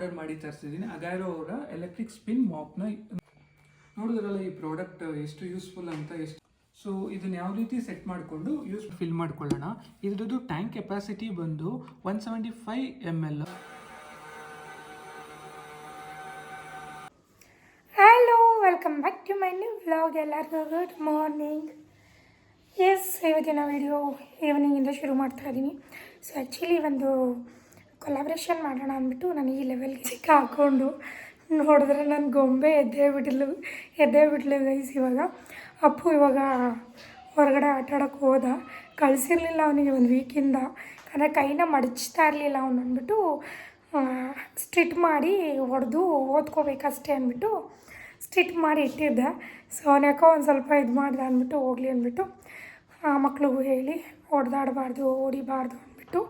Order ಮಾಡಿ ತರಿಸಿದ್ದೀನಿ. ಅಗಾರೋ ಅವರ electric spin ಮಾಪ್ನ ನೋಡಿದ್ರಲ್ಲ ಈ ಪ್ರಾಡಕ್ಟ್ ಎಷ್ಟು ಯೂಸ್ಫುಲ್ ಅಂತ ಎಷ್ಟು ಸೊ ಇದನ್ನ ಯಾವ ರೀತಿ ಸೆಟ್ ಮಾಡಿಕೊಂಡು ಯೂಸ್ ಫಿಲ್ ಮಾಡ್ಕೊಳ್ಳೋಣ. ಇದ್ರದ್ದು ಟ್ಯಾಂಕ್ ಕೆಪಾಸಿಟಿ ಬಂದು one seventy five M L hello welcome back to my new vlog ಎಲ್ಲರಿಗೂ ಗುಡ್ ಮಾರ್ನಿಂಗ್ ಎಸ್ ಇವತ್ತಿನ ವಿಡಿಯೋ ಈವ್ನಿಂಗಿಂದ ಶುರು ಮಾಡ್ತಾ ಇದ್ದೀನಿ ಸೊ ಆ್ಯಕ್ಚುಲಿ ಒಂದು ಕೊಲಾಬ್ರೇಷನ್ ಮಾಡೋಣ ಅಂದ್ಬಿಟ್ಟು ನಾನು ಈ ಲೆವೆಲ್ಗೆ ಸಿಕ್ಕ ಹಾಕ್ಕೊಂಡು ನೋಡಿದ್ರೆ ನನ್ನ ಗೊಂಬೆ ಎದ್ದೇ ಬಿಡಲು, ಎದ್ದೇ ಬಿಡ್ಲು ಗೈಸ್ ಇವಾಗ. ಅಪ್ಪು ಇವಾಗ ಹೊರಗಡೆ ಆಟ ಆಡೋಕ್ಕೆ ಹೋದ. ಕಳಿಸಿರ್ಲಿಲ್ಲ ಅವನಿಗೆ ಒಂದು ವೀಕಿಂದ ಅಂದರೆ ಕೈನ ಮಡಚ್ತಾ ಇರಲಿಲ್ಲ ಅವನು ಅಂದ್ಬಿಟ್ಟು ಸ್ಟಿಟ್ ಮಾಡಿ ಹೊಡೆದು ಓದ್ಕೋಬೇಕಷ್ಟೇ ಅಂದ್ಬಿಟ್ಟು ಸ್ಟಿಟ್ ಮಾಡಿ ಇಟ್ಟಿದ್ದೆ. ಸೊ ಅವನ್ಯಾಕೋ ಒಂದು ಸ್ವಲ್ಪ ಇದು ಮಾಡಿದೆ ಅಂದ್ಬಿಟ್ಟು ಹೋಗಲಿ ಅಂದ್ಬಿಟ್ಟು, ಆ ಮಕ್ಳಿಗೂ ಹೇಳಿ ಹೊಡೆದಾಡಬಾರ್ದು ಓಡಿಬಾರ್ದು ಅಂದ್ಬಿಟ್ಟು,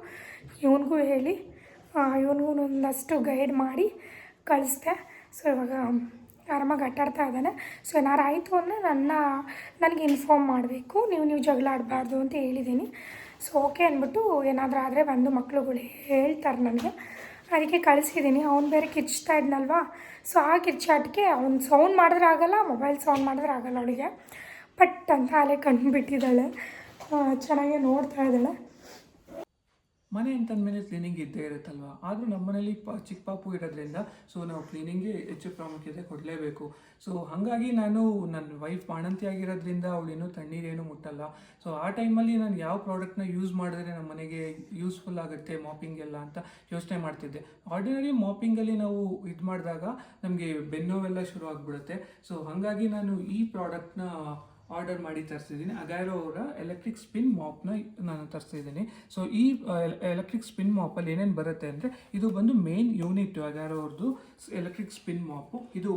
ಇವನಿಗೂ ಹೇಳಿ ಇವನಿಗೂ ಒಂದಷ್ಟು ಗೈಡ್ ಮಾಡಿ ಕಳಿಸ್ದೆ. ಸೊ ಇವಾಗ ಆರಾಮಾಗಿ ಆಟಾಡ್ತಾ ಇದ್ದಾನೆ. ಸೊ ಏನಾರು ಆಯಿತು ಅಂದರೆ ನನ್ನ, ನನಗೆ ಇನ್ಫಾರ್ಮ್ ಮಾಡಬೇಕು. ನೀವು ನೀವು ಜಗಳ ಆಡಬಾರ್ದು ಅಂತ ಹೇಳಿದ್ದೀನಿ. ಸೊ ಓಕೆ ಅಂದ್ಬಿಟ್ಟು ಏನಾದರೂ ಆದರೆ ಬಂದು ಮಕ್ಳುಗಳು ಹೇಳ್ತಾರೆ ನನಗೆ. ಅದಕ್ಕೆ ಕಳಿಸಿದ್ದೀನಿ. ಅವ್ನು ಬೇರೆ ಕಿರ್ಚ್ತಾ ಇದ್ನಲ್ವಾ? ಸೊ ಆ ಕಿರ್ಚಾಟಕ್ಕೆ ಅವ್ನು ಸೌಂಡ್ ಮಾಡಿದ್ರೆ ಆಗೋಲ್ಲ ಮೊಬೈಲ್ ಸೌಂಡ್ ಮಾಡಿದ್ರೆ ಆಗೋಲ್ಲ ಅವಳಿಗೆ. ಪಟ್ ಅಂತ ಅಲ್ಲೇ ಚೆನ್ನಾಗೇ ಚೆನ್ನಾಗಿ ನೋಡ್ತಾ ಇದ್ದಾಳೆ. ಮನೆ ಅಂತಂದಮೇಲೆ ಕ್ಲೀನಿಂಗ್ ಇದ್ದೇ ಇರುತ್ತಲ್ವ? ಆದರೂ ನಮ್ಮ ಮನೇಲಿ ಪ, ಚಿಕ್ಕ ಪಾಪು ಇರೋದ್ರಿಂದ ಸೊ ನಾವು ಕ್ಲೀನಿಂಗ್ಗೆ ಹೆಚ್ಚು ಪ್ರಾಮುಖ್ಯತೆ ಕೊಡಲೇಬೇಕು. ಸೊ ಹಾಗಾಗಿ ನಾನು ನನ್ನ ವೈಫ್ ಬಾಣಂತಿ ಆಗಿರೋದ್ರಿಂದ ಅವಳೇನು ತಣ್ಣೀರೇನು ಮುಟ್ಟಲ್ಲ. ಸೊ ಆ ಟೈಮಲ್ಲಿ ನಾನು ಯಾವ ಪ್ರಾಡಕ್ಟ್ನ ಯೂಸ್ ಮಾಡಿದ್ರೆ ನಮ್ಮ ಮನೆಗೆ ಯೂಸ್ಫುಲ್ ಆಗುತ್ತೆ ಮಾಪಿಂಗ್ ಎಲ್ಲ ಅಂತ ಯೋಚನೆ ಮಾಡ್ತಿದ್ದೆ. ಆರ್ಡಿನರಿ ಮಾಪಿಂಗಲ್ಲಿ ನಾವು ಇದು ಮಾಡಿದಾಗ ನಮಗೆ ಬೆನ್ನೋವೆಲ್ಲ ಶುರು ಆಗಿಬಿಡುತ್ತೆ ಸೊ ಹಾಗಾಗಿ ನಾನು ಈ ಪ್ರಾಡಕ್ಟ್ನ ಆರ್ಡರ್ ಮಾಡಿ ತರಿಸಿದ್ದೀನಿ. ಅಗಾರೋ ಅವರ ಎಲೆಕ್ಟ್ರಿಕ್ ಸ್ಪಿನ್ ಮಾಪ್ನ ನಾನು ತರಿಸಿದ್ದೀನಿ. ಸೊ ಈ ಎಲೆಕ್ಟ್ರಿಕ್ ಸ್ಪಿನ್ ಮಾಪಲ್ಲಿ ಏನೇನು ಬರುತ್ತೆ ಅಂದರೆ, ಇದು ಬಂದು ಮೇನ್ ಯೂನಿಟ್ ಅಗಾರೋ ಅವ್ರದ್ದು ಎಲೆಕ್ಟ್ರಿಕ್ ಸ್ಪಿನ್ ಮಾಪು ಇದು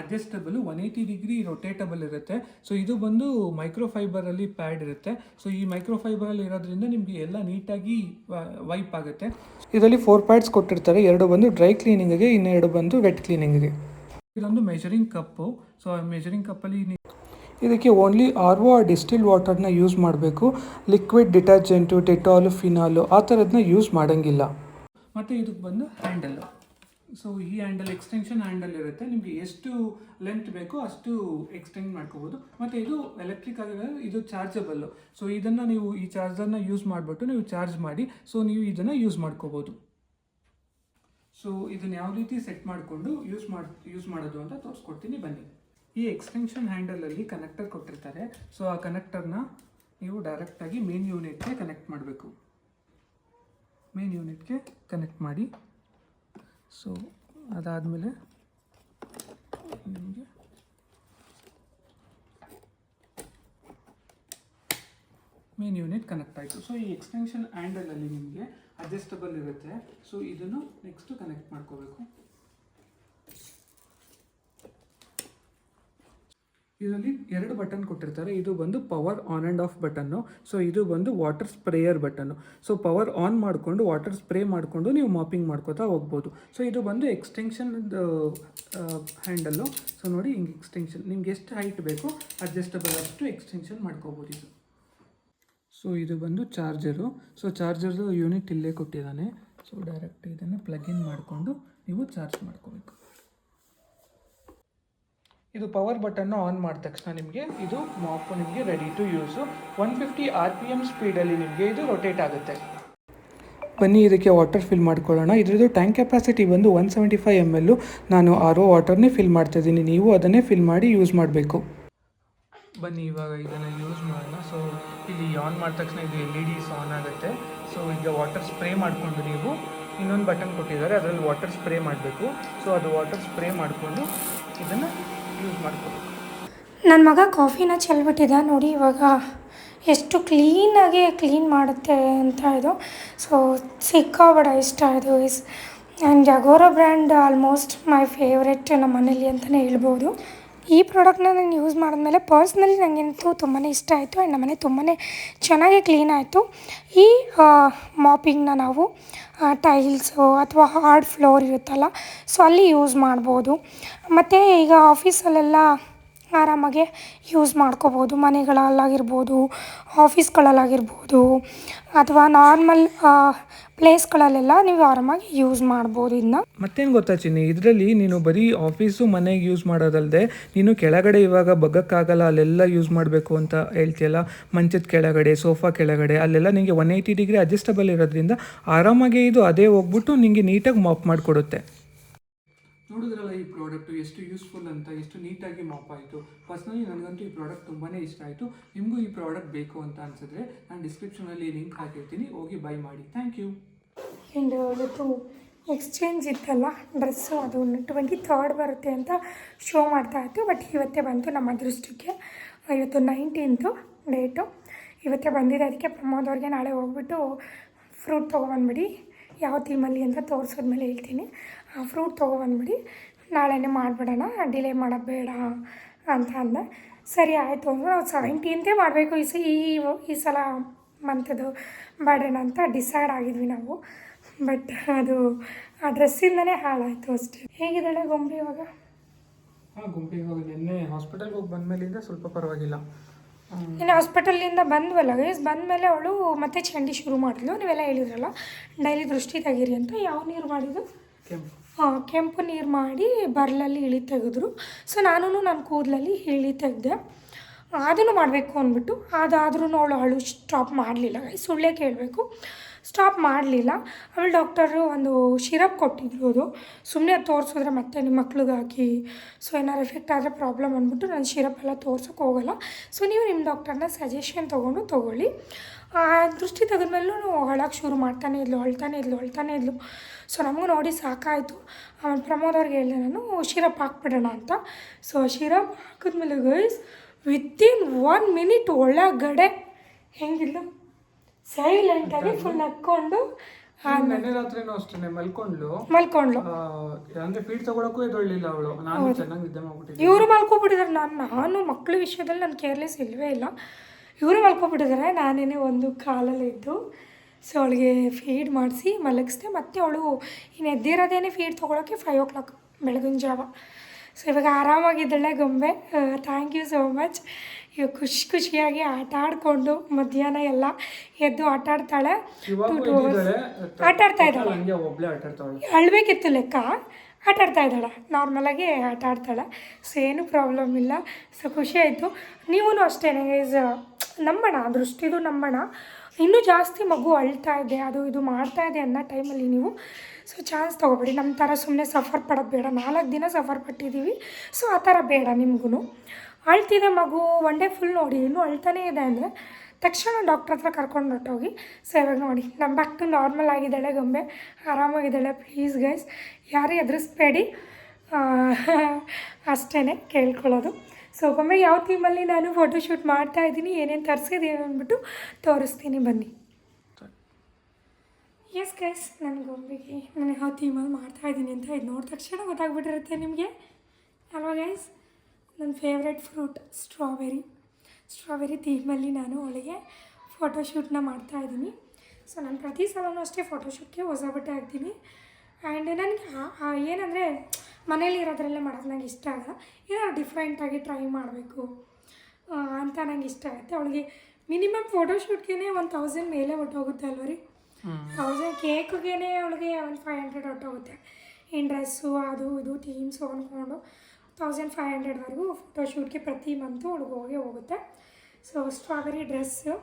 adjustable one eighty degree rotatable ಇರುತ್ತೆ. ಸೊ ಇದು ಬಂದು ಮೈಕ್ರೋಫೈಬರಲ್ಲಿ ಪ್ಯಾಡ್ ಇರುತ್ತೆ. ಸೊ ಈ ಮೈಕ್ರೋಫೈಬರಲ್ಲಿ ಇರೋದ್ರಿಂದ ನಿಮಗೆ ಎಲ್ಲ ನೀಟಾಗಿ ವೈಪ್ ಆಗುತ್ತೆ. ಇದರಲ್ಲಿ ಫೋರ್ ಪ್ಯಾಡ್ಸ್ ಕೊಟ್ಟಿರ್ತಾರೆ. ಎರಡು ಬಂದು ಡ್ರೈ ಕ್ಲೀನಿಂಗಿಗೆ ಇನ್ನೆರಡು ಬಂದು ವೆಟ್ ಕ್ಲೀನಿಂಗ್ಗೆ ಇದೊಂದು ಮೆಜರಿಂಗ್ ಕಪ್ಪು ಸೊ ಆ ಮೆಜರಿಂಗ್ ಕಪ್ಪಲ್ಲಿ ಇದಕ್ಕೆ ಓನ್ಲಿ ಆರ್ ಒ ಡಿಸ್ಟಿಲ್ ವಾಟರ್ನ ಯೂಸ್ ಮಾಡಬೇಕು. ಲಿಕ್ವಿಡ್ ಡಿಟರ್ಜೆಂಟು ಡೆಟಾಲು ಫಿನಾಲು ಆ ಥರದನ್ನ ಯೂಸ್ ಮಾಡೋಂಗಿಲ್ಲ. ಮತ್ತು ಇದಕ್ಕೆ ಬಂದು ಹ್ಯಾಂಡಲ್ ಸೊ ಈ ಹ್ಯಾಂಡಲ್ ಎಕ್ಸ್ಟೆನ್ಷನ್ ಹ್ಯಾಂಡಲ್ ಇರುತ್ತೆ. ನಿಮಗೆ ಎಷ್ಟು ಲೆಂತ್ ಬೇಕೋ ಅಷ್ಟು ಎಕ್ಸ್ಟೆಂಡ್ ಮಾಡ್ಕೋಬೋದು. ಮತ್ತು ಇದು ಎಲೆಕ್ಟ್ರಿಕ್ ಆಗಿರೋ ಇದು ಚಾರ್ಜಬಲ್ಲು ಸೊ ಇದನ್ನು ನೀವು ಈ ಚಾರ್ಜರ್ನ ಯೂಸ್ ಮಾಡಿಬಿಟ್ಟು ನೀವು ಚಾರ್ಜ್ ಮಾಡಿ. ಸೊ ನೀವು ಇದನ್ನು ಯೂಸ್ ಮಾಡ್ಕೋಬೋದು. ಸೊ ಇದನ್ನು ಯಾವ ರೀತಿ ಸೆಟ್ ಮಾಡಿಕೊಂಡು ಯೂಸ್ ಮಾಡಿ ಯೂಸ್ ಮಾಡೋದು ಅಂತ ತೋರಿಸ್ಕೊಡ್ತೀನಿ. ಬನ್ನಿ. ಈ ಎಕ್ಸ್ಟೆನ್ಷನ್ ಹ್ಯಾಂಡಲಲ್ಲಿ ಕನೆಕ್ಟರ್ ಕೊಟ್ಟಿರ್ತಾರೆ. ಸೊ ಆ ಕನೆಕ್ಟರ್ನ ನೀವು ಡೈರೆಕ್ಟಾಗಿ ಮೇನ್ ಯೂನಿಟ್ಗೆ ಕನೆಕ್ಟ್ ಮಾಡಬೇಕು. ಮೇನ್ ಯೂನಿಟ್ಗೆ ಕನೆಕ್ಟ್ ಮಾಡಿ. ಸೊ ಅದಾದಮೇಲೆ ನಿಮಗೆ ಮೇನ್ ಯೂನಿಟ್ ಕನೆಕ್ಟ್ ಆಯಿತು. ಸೊ ಈ ಎಕ್ಸ್ಟೆನ್ಷನ್ ಹ್ಯಾಂಡಲಲ್ಲಿ ನಿಮಗೆ ಅಡ್ಜಸ್ಟಬಲ್ ಇರುತ್ತೆ. ಸೊ ಇದನ್ನು ನೆಕ್ಸ್ಟ್ ಕನೆಕ್ಟ್ ಮಾಡ್ಕೋಬೇಕು. ಇದರಲ್ಲಿ ಎರಡು ಬಟನ್ ಕೊಟ್ಟಿರ್ತಾರೆ. ಇದು ಬಂದು power on and off button so ಇದು ಬಂದು water sprayer button so power on ಮಾಡಿಕೊಂಡು ವಾಟರ್ ಸ್ಪ್ರೇ ಮಾಡಿಕೊಂಡು ನೀವು ಮಾಪಿಂಗ್ ಮಾಡ್ಕೋತಾ ಹೋಗ್ಬೋದು. ಸೊ ಇದು ಬಂದು ಎಕ್ಸ್ಟೆನ್ಷನ್ ಹ್ಯಾಂಡಲ್ಲು ಸೊ ನೋಡಿ ಹಿಂಗೆ ಎಕ್ಸ್ಟೆನ್ಷನ್ ನಿಮ್ಗೆ ಎಷ್ಟು ಹೈಟ್ ಬೇಕೋ ಅಡ್ಜಸ್ಟಬಲ್ ಅಷ್ಟು ಎಕ್ಸ್ಟೆನ್ಷನ್ ಮಾಡ್ಕೋಬೋದು ಇದು. ಸೊ ಇದು ಬಂದು ಚಾರ್ಜರು ಸೊ ಚಾರ್ಜರ್ದು ಯೂನಿಟ್ ಇಲ್ಲೇ ಕೊಟ್ಟಿದ್ದಾನೆ. ಸೊ ಡೈರೆಕ್ಟ್ ಇದನ್ನು ಪ್ಲಗ್ ಇನ್ ಮಾಡಿಕೊಂಡು ನೀವು ಚಾರ್ಜ್ ಮಾಡ್ಕೋಬೇಕು. ಇದು ಪವರ್ ಬಟನ್ನು ಆನ್ ಮಾಡಿದ ತಕ್ಷಣ ನಿಮಗೆ ಇದು ಮಾಪು ನಿಮಗೆ ready to use one fifty R P M ಸ್ಪೀಡಲ್ಲಿ ನಿಮಗೆ ಇದು ರೊಟೇಟ್ ಆಗುತ್ತೆ. ಬನ್ನಿ, ಇದಕ್ಕೆ ವಾಟರ್ ಫಿಲ್ ಮಾಡ್ಕೊಳ್ಳೋಣ. ಇದ್ರದ್ದು ಟ್ಯಾಂಕ್ ಕೆಪಾಸಿಟಿ ಬಂದು one seventy five M L ನಾನು ಆರ್ ಒ ವಾಟರ್ನೇ ಫಿಲ್ ಮಾಡ್ತಾ ಇದ್ದೀನಿ. ನೀವು ಅದನ್ನೇ ಫಿಲ್ ಮಾಡಿ ಯೂಸ್ ಮಾಡಬೇಕು. ಬನ್ನಿ, ಇವಾಗ ಇದನ್ನು ಯೂಸ್ ಮಾಡೋಣ. ಸೊ ಇಲ್ಲಿ ಆನ್ ಮಾಡಿದ ತಕ್ಷಣ ಇದು ಎಲ್ ಇ ಡಿಸ್ ಆನ್ ಆಗುತ್ತೆ. ಸೊ ಈಗ ವಾಟರ್ ಸ್ಪ್ರೇ ಮಾಡಿಕೊಂಡು ನೀವು ಇನ್ನೊಂದು ಬಟನ್ ಕೊಟ್ಟಿದ್ದಾರೆ. ಅದರಲ್ಲಿ ವಾಟರ್ ಸ್ಪ್ರೇ ಮಾಡಬೇಕು. ಸೊ ಅದು ವಾಟರ್ ಸ್ಪ್ರೇ ಮಾಡಿಕೊಂಡು ಇದನ್ನು ಯೂಸ್ ಮಾಡ್ಕೋಬೇಕು. ನನ್ನ ಮಗ ಕಾಫಿನ ಚೆಲ್ಬಿಟ್ಟಿದ್ದ ನೋಡಿ ಇವಾಗ ಎಷ್ಟು ಕ್ಲೀನಾಗಿ ಕ್ಲೀನ್ ಮಾಡುತ್ತೆ ಅಂತ ಇದು. ಸೊ ಸಿಕ್ಕಾಬಡ ಇಷ್ಟ ಇದು. ಇಸ್ ಆ್ಯಂಡ್ ಜಗೋರೋ ಬ್ರ್ಯಾಂಡ್ ಆಲ್ಮೋಸ್ಟ್ ಮೈ ಫೇವ್ರೆಟ್ ನಮ್ಮ ಮನೇಲಿ ಅಂತಲೇ ಹೇಳ್ಬೋದು. ಈ ಪ್ರಾಡಕ್ಟ್ನ ನಾನು ಯೂಸ್ ಮಾಡಿದ್ಮೇಲೆ ಪರ್ಸ್ನಲಿ ನನಗಂತೂ ತುಂಬಾ ಇಷ್ಟ ಆಯಿತು ಆ್ಯಂಡ್ ನಮ್ಮನೆ ತುಂಬಾ ಚೆನ್ನಾಗಿ ಕ್ಲೀನ್ ಆಯಿತು. ಈ ಮಾಪಿಂಗ್ನ ನಾವು ಟೈಲ್ಸು ಅಥವಾ ಹಾರ್ಡ್ ಫ್ಲೋರ್ ಇರುತ್ತಲ್ಲ ಸೊ ಅಲ್ಲಿ ಯೂಸ್ ಮಾಡ್ಬೋದು. ಮತ್ತು ಈಗ ಆಫೀಸಲ್ಲೆಲ್ಲ ಆರಾಮಾಗೆ ಯೂಸ್ ಮಾಡ್ಕೋಬೋದು. ಮನೆಗಳಲ್ಲಾಗಿರ್ಬೋದು ಆಫೀಸ್ಗಳಲ್ಲಾಗಿರ್ಬೋದು ಅಥವಾ ನಾರ್ಮಲ್ ಪ್ಲೇಸ್ಗಳಲ್ಲೆಲ್ಲ ನೀವು ಆರಾಮಾಗಿ ಯೂಸ್ ಮಾಡ್ಬೋದು ಇದನ್ನ ಮತ್ತೇನು ಗೊತ್ತಾ ಚಿನ್ನಿ? ಇದರಲ್ಲಿ ನೀನು ಬರೀ ಆಫೀಸು ಮನೆಗೆ ಯೂಸ್ ಮಾಡೋದಲ್ಲದೆ ನೀನು ಕೆಳಗಡೆ ಇವಾಗ ಬಗ್ಗಕ್ಕಾಗಲ್ಲ, ಅಲ್ಲೆಲ್ಲ ಯೂಸ್ ಮಾಡಬೇಕು ಅಂತ ಹೇಳ್ತೀಯಲ್ಲ? ಮಂಚದ ಕೆಳಗಡೆ ಸೋಫಾ ಕೆಳಗಡೆ, ಅಲ್ಲೆಲ್ಲ ನಿಮಗೆ ಒನ್ ಏಯ್ಟಿ ಡಿಗ್ರಿ ಅಡ್ಜಸ್ಟಬಲ್ ಇರೋದ್ರಿಂದ ಆರಾಮಾಗಿ ಇದು ಅದೇ ಹೋಗ್ಬಿಟ್ಟು ನಿಮಗೆ ನೀಟಾಗಿ ಮಾಪ್ ಮಾಡಿಕೊಡುತ್ತೆ. ನೋಡಿದ್ರಲ್ಲ ಈ ಪ್ರಾಡಕ್ಟು ಎಷ್ಟು ಯೂಸ್ಫುಲ್ ಅಂತ, ಎಷ್ಟು ನೀಟಾಗಿ ಮಾಪ್ ಆಯಿತು. ಪರ್ಸ್ನಲಿ ನನಗಂತೂ ಈ ಪ್ರಾಡಕ್ಟ್ ತುಂಬಾ ಇಷ್ಟ ಆಯಿತು. ನಿಮಗೂ ಈ ಪ್ರಾಡಕ್ಟ್ ಬೇಕು ಅಂತ ಅನಿಸಿದ್ರೆ ನಾನು ಡಿಸ್ಕ್ರಿಪ್ಷನಲ್ಲಿ ಲಿಂಕ್ ಹಾಕಿರ್ತೀನಿ. ಹೋಗಿ ಬೈ ಮಾಡಿ. ಥ್ಯಾಂಕ್ ಯು ಆ್ಯಂಡ್ ಇವತ್ತು ಎಕ್ಸ್ಚೇಂಜ್ ಇತ್ತಲ್ಲ ಡ್ರೆಸ್ಸು ಅದು ಟ್ವೆಂಟಿ ಥರ್ಡ್ ಬರುತ್ತೆ ಅಂತ ಶೋ ಮಾಡ್ತಾ ಇತ್ತು. ಬಟ್ ಇವತ್ತೇ ಬಂತು ನಮ್ಮ ಅದೃಷ್ಟಕ್ಕೆ. ಇವತ್ತು ನೈನ್ಟೀನ್ತು ಡೇಟು ಇವತ್ತೇ ಬಂದಿದೆ. ಅದಕ್ಕೆ ಪ್ರಮೋದವ್ರಿಗೆ ನಾಳೆ ಹೋಗ್ಬಿಟ್ಟು ಫ್ರೂಟ್ ತೊಗೊಬಂದ್ಬಿಡಿ ಯಾವ ಥೀಮಲ್ಲಿ ಅಂತ ತೋರಿಸೋದ್ಮೇಲೆ ಹೇಳ್ತೀನಿ. ಆ ಫ್ರೂಟ್ ತೊಗೊಬಂದ್ಬಿಡಿ ನಾಳೆನೇ ಮಾಡಿಬಿಡೋಣ ಡಿಲೇ ಮಾಡೋದು ಬೇಡ ಅಂತ ಅಂದ. ಸರಿ ಆಯಿತು ಅಂದ್ರೆ ನಾವು ಸೆವೆಂಟೀನ್ತೇ ಮಾಡಬೇಕು ಈ ಸ ಈ ಈ ಸಲ ಮಂತದ್ದು ಬೇಡಣ ಅಂತ ಡಿಸೈಡ್ ಆಗಿದ್ವಿ ನಾವು. ಬಟ್ ಅದು ಆ ಡ್ರೆಸ್ಸಿಂದನೇ ಹಾಳಾಯಿತು ಅಷ್ಟೇ. ಹೇಗಿದ್ದಾಳೆ ಗೊಂಬೆ ಇವಾಗ? ಹಾಂ ಗುಂಪಿಗೆ ಹೋಗಿ ನಿನ್ನೆ ಹಾಸ್ಪಿಟಲ್ಗೆ ಹೋಗಿ ಬಂದಮೇಲಿಂದ ಸ್ವಲ್ಪ ಪರವಾಗಿಲ್ಲ. ಇನ್ನು ಹಾಸ್ಪಿಟಲಿಂದ ಬಂದ್ವಲ್ಲ ಗೈಸ್ ಬಂದಮೇಲೆ ಅವಳು ಮತ್ತೆ ಚಂಡಿ ಶುರು ಮಾಡಿದ್ಲು. ನೀವೆಲ್ಲ ಹೇಳಿದ್ರಲ್ಲ ಡೈಲಿ ದೃಷ್ಟಿ ತೆಗೀರಿ ಅಂತ. ಯಾವ ನೀರು ಮಾಡಿದ್ದು? ಹಾಂ, ಕೆಂಪು ನೀರು ಮಾಡಿ ಬರ್ಲಲ್ಲಿ ಇಳಿ ತೆಗೆದ್ರು. ಸೊ ನಾನು ನನ್ನ ಕೂದಲಲ್ಲಿ ಇಳಿ ತೆಗೆದೆ. ಅದನ್ನು ಮಾಡಬೇಕು ಅಂದ್ಬಿಟ್ಟು ಅದಾದ್ರೂ ಅವಳು ಅಳು ಸ್ಟಾಪ್ ಮಾಡಲಿಲ್ಲ. ಸುಳ್ಳೇ ಕೇಳಬೇಕು. ಸ್ಟಾಪ್ ಮಾಡಲಿಲ್ಲ. ಆಮೇಲೆ ಡಾಕ್ಟರು ಒಂದು ಶಿರಪ್ ಕೊಟ್ಟಿದ್ರು ಅದು. ಸುಮ್ಮನೆ ತೋರಿಸಿದ್ರೆ ಮತ್ತೆ ನಿಮ್ಮ ಮಕ್ಳಿಗೆ ಹಾಕಿ ಸೊ ಏನಾರು ಎಫೆಕ್ಟ್ ಆದರೆ ಪ್ರಾಬ್ಲಮ್ ಅಂದ್ಬಿಟ್ಟು ನಾನು ಶಿರಪ್ ಎಲ್ಲ ತೋರ್ಸೋಕೆ ಹೋಗಲ್ಲ. ಸೊ ನೀವು ನಿಮ್ಮ ಡಾಕ್ಟರ್ನ ಸಜೆಷನ್ ತೊಗೊಂಡು ತೊಗೊಳ್ಳಿ. ಆ ದೃಷ್ಟಿ ತೆಗೆದ್ಮೇಲೂ ಹೊಳಕ್ಕೆ ಶುರು ಮಾಡ್ತಾನೆ ಇದ್ಲು, ಅಳ್ತಾನೆ ಇದ್ಲು ಅಳ್ತಾನೆ ಇದ್ಲು. ಸೊ ನಮಗೂ ನೋಡಿ ಸಾಕಾಯಿತು. ಆಮೇಲೆ ಪ್ರಮೋದ್ ಅವ್ರಿಗೆ ಹೇಳಿದೆ ನಾನು ಶಿರಪ್ ಹಾಕ್ಬಿಡೋಣ ಅಂತ. ಸೊ ಶಿರಪ್ ಹಾಕಿದ್ಮೇಲೆ ಗೈಸ್ ವಿತಿನ್ ಒನ್ ಮಿನಿಟ್ ಒಳಗಡೆ ಹೆಂಗಿಲ್ಲ ಸೈಲೆಂಟಾಗಿ ಫುಲ್ ನಕ್ಕೊಂಡು ನೆನ್ನೆ ರಾತ್ರಿನೂ ಅಷ್ಟೇ ಮಲ್ಕೊಂಡ್ಲು. ಮಲ್ಕೊಂಡ್ಲು. ಅಂದ್ರೆ ಫೀಡ್ ತಗೊಳಕ್ಕೂ ಎದೊಳ್ಳಿಲ್ಲ ಅವಳು. ನಾನು ಚೆನ್ನಾಗಿ ನಿದ್ದೆ ಮಾಡ್ಬಿಟ್ಟಿದ್ದೆ ಇವರು ಮಲ್ಕೊಬಿಟ್ಟಿದ್ದಾರೆ ನಾನು ನಾನು ಮಕ್ಕಳ ವಿಷಯದಲ್ಲಿ ನಾನು ಕೇರ್ಲೆಸ್ ಇಲ್ಲವೇ ಇಲ್ಲ. ಇವರು ಮಲ್ಕೊಬಿಟ್ಟಿದ್ದಾರೆ ನಾನೇನೆ ಒಂದು ಕಾಲಲ್ಲಿ ಇದ್ದು ಸೊ ಅವಳಿಗೆ ಫೀಡ್ ಮಾಡಿಸಿ ಮಲಗಿಸ್ದೆ. ಮತ್ತು ಅವಳು ಇನ್ನು ಎದ್ದಿರೋದೇನೆ ಫೀಡ್ ತೊಗೊಳಕ್ಕೆ ಫೈವ್ ಓ ಕ್ಲಾಕ್ ಬೆಳಗಿನ ಜಾವ. ಸೊ ಇವಾಗ ಆರಾಮಾಗಿದ್ದಾಳೆ ಗೊಂಬೆ. ಥ್ಯಾಂಕ್ ಯು ಸೋ ಮಚ್ ಖುಷಿ ಖುಷಿಯಾಗಿ ಆಟ ಆಡಿಕೊಂಡು ಮಧ್ಯಾಹ್ನ ಎಲ್ಲ ಎದ್ದು ಆಟ ಆಡ್ತಾಳೆ. ಆಟ ಆಡ್ತಾ ಇದ್ದಾಳೆ. ಅಳ್ಬೇಕಿತ್ತು ಲೆಕ್ಕ. ಆಟ ಆಡ್ತಾ ಇದ್ದಾಳೆ. ನಾರ್ಮಲಾಗಿ ಆಟ ಆಡ್ತಾಳೆ. ಸೊ ಏನು ಪ್ರಾಬ್ಲಮ್ ಇಲ್ಲ. ಸೊ ಖುಷಿ ಆಯಿತು. ನೀವೂ ಅಷ್ಟೇ ಈಸ್ ನಂಬೋಣ ದೃಷ್ಟಿದು ನಂಬೋಣ ಇನ್ನೂ ಜಾಸ್ತಿ ಮಗು ಅಳ್ತಾ ಇದೆ ಅದು ಇದು ಮಾಡ್ತಾ ಇದೆ ಅನ್ನೋ ಟೈಮಲ್ಲಿ ನೀವು ಸೊ ಚಾನ್ಸ್ ತೊಗೊಬೇಡಿ. ನಮ್ಮ ಥರ ಸುಮ್ಮನೆ ಸಫರ್ ಪಡೋದು ಬೇಡ. ನಾಲ್ಕು ದಿನ ಸಫರ್ ಪಟ್ಟಿದ್ದೀವಿ. ಸೊ ಆ ಥರ ಬೇಡ ನಿಮಗೂ ಅಳ್ತಿದೆ ಮಗು ಒನ್ ಡೇ ಫುಲ್ ನೋಡಿ, ಇನ್ನೂ ಅಳ್ತಾನೇ ಇದೆ ಅಂದರೆ ತಕ್ಷಣ ಡಾಕ್ಟ್ರ್ ಹತ್ರ ಕರ್ಕೊಂಡು ಹೊರಟೋಗಿ ಸೊ ಇವಾಗ ನೋಡಿ ನಮ್ಮ ಬ್ಯಾಕ್ ಟು ನಾರ್ಮಲ್ ಆಗಿದ್ದಾಳೆ, ಗೊಂಬೆ, ಆರಾಮಾಗಿದ್ದಾಳೆ ಪ್ಲೀಸ್ ಗೈಸ್ ಯಾರೇ ಎದುರಿಸ್ಬೇಡಿ. ಅಷ್ಟೇ ಕೇಳ್ಕೊಳ್ಳೋದು. ಸೊ ಗೊಂಬೆ ಯಾವ ಥೀಮಲ್ಲಿ ನಾನು ಫೋಟೋಶೂಟ್ ಮಾಡ್ತಾ ಇದ್ದೀನಿ, ಏನೇನು ತರಿಸಿದ್ದೀನಿ ಅಂದ್ಬಿಟ್ಟು ತೋರಿಸ್ತೀನಿ, ಬನ್ನಿ. ಎಸ್ ಗೈಸ್ ನನ್ನ ಗೊಂಬೆಗೆ, ನಾನು ಯಾವ ಥೀಮಲ್ಲಿ ಮಾಡ್ತಾ ಇದ್ದೀನಿ ಅಂತ ಇದು ನೋಡಿದ ತಕ್ಷಣ ಗೊತ್ತಾಗ್ಬಿಟ್ಟಿರುತ್ತೆ ನಿಮಗೆ. ಅಲ್ವಾ ಗೈಸ್ ನನ್ನ ಫೇವ್ರೆಟ್ ಫ್ರೂಟ್ ಸ್ಟ್ರಾಬೆರಿ ಸ್ಟ್ರಾಬೆರಿ ಥೀಮಲ್ಲಿ ನಾನು ಅವಳಿಗೆ ಫೋಟೋಶೂಟ್ನ ಮಾಡ್ತಾಯಿದ್ದೀನಿ ಸೊ ನಾನು ಪ್ರತಿ ಸಲನೂ ಅಷ್ಟೇ ಫೋಟೋಶೂಟ್ಗೆ ಹೊಸ ಬಟ್ಟೆ ಹಾಕ್ತೀನಿ. ಆ್ಯಂಡ್ ನನಗೆ ಏನಂದರೆ ಮನೇಲಿ ಇರೋದ್ರಲ್ಲೇ ಮಾಡೋದು ನಂಗೆ ಇಷ್ಟ ಆಗಲ್ಲ ಏನಾದ್ರು ಡಿಫ್ರೆಂಟಾಗಿ ಟ್ರೈ ಮಾಡಬೇಕು ಅಂತ ನಂಗೆ ಇಷ್ಟ ಆಗುತ್ತೆ. ಅವಳಿಗೆ ಮಿನಿಮಮ್ ಫೋಟೋಶೂಟ್ಗೆ ಒಂದು ತೌಸಂಡ್ ಮೇಲೆ ಹೊಟ್ಟೋಗುತ್ತೆ ಅಲ್ವ ರೀ? ತೌಸಂಡ್ ಕೇಕ್ಗೆ ಅವಳಿಗೆ ಒಂದು ಫೈವ್ ಹಂಡ್ರೆಡ್ ಹೊಟ್ಟೋಗುತ್ತೆ ಇನ್ನು ಡ್ರೆಸ್ಸು ಅದು ಇದು ಥೀಮ್ಸ್ ಅಂದ್ಕೊಂಡು ತೌಸಂಡ್ ಫೈವ್ ಹಂಡ್ರೆಡ್ವರೆಗೂ ಫೋಟೋಶೂಟ್ಗೆ ಪ್ರತಿ ಮಂತು ಅವಳಿಗೆ ಹೋಗೇ ಹೋಗುತ್ತೆ. ಸೊ ಸ್ಟ್ರಾಬೆರಿ ಡ್ರೆಸ್ಸು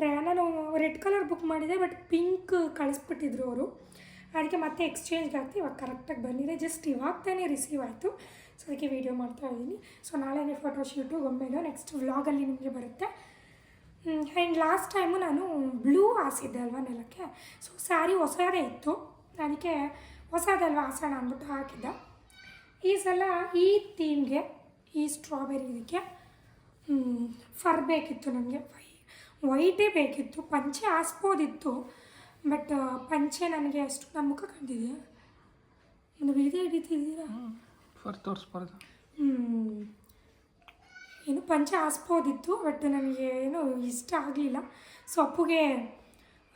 ರೇ ನಾನು ರೆಡ್ ಕಲರ್ ಬುಕ್ ಮಾಡಿದೆ ಬಟ್ ಪಿಂಕ್ ಕಳಿಸ್ಬಿಟ್ಟಿದ್ರು ಅವರು. ಅದಕ್ಕೆ ಮತ್ತೆ ಎಕ್ಸ್ಚೇಂಜ್ ಆಗ್ತಿ ಇವಾಗ ಕರೆಕ್ಟಾಗಿ ಬಂದಿದೆ. ಜಸ್ಟ್ ಇವಾಗ ತಾನೇ ರಿಸೀವ್ ಆಯಿತು. ಸೊ ಅದಕ್ಕೆ ವೀಡಿಯೋ ಮಾಡ್ತಾ ಇದ್ದೀನಿ. ಸೊ ನಾಳೆನೇ ಫೋಟೋಶೂಟು ಗೊಂಬೆದು ನೆಕ್ಸ್ಟ್ ವ್ಲಾಗಲ್ಲಿ ನಿಮಗೆ ಬರುತ್ತೆ. ಆ್ಯಂಡ್ ಲಾಸ್ಟ್ ಟೈಮು ನಾನು ಬ್ಲೂ ಹಾಸಿದ್ದೆ ಅಲ್ವಾ ನೆಲಕ್ಕೆ. ಸೊ ಸ್ಯಾರಿ ಹೊಸದೇ ಇತ್ತು. ಅದಕ್ಕೆ ಹೊಸದಲ್ವ ಹಾಸೋಣ ಅಂದ್ಬಿಟ್ಟು ಹಾಕಿದ್ದೆ. ಈ ಸಲ ಈ ಥೀಮ್ಗೆ ಈ ಸ್ಟ್ರಾಬೆರಿ ಇದಕ್ಕೆ ಫರ್ ಬೇಕಿತ್ತು ನನಗೆ ವೈ ವೈಟೇ ಬೇಕಿತ್ತು ಪಂಚೆ ಹಾಸ್ಬೋದಿತ್ತು ಬಟ್ ಪಂಚೆ ನನಗೆ ಅಷ್ಟು ನನ್ನ ಮುಖ ಕಂಡಿದೆಯಾ ಒಂದು ವಿಡಿಯೋ ಹಿಡಿತಿದ್ದೀರಾ ಫರ್ ತೋರಿಸ್ಬಾರ್ದು. ಏನು ಪಂಚೆ ಹಾಸ್ಬೋದಿತ್ತು ಬಟ್ ನನಗೆ ಏನು ಇಷ್ಟ ಆಗಲಿಲ್ಲ. ಸೊ ಅಪ್ಪುಗೆ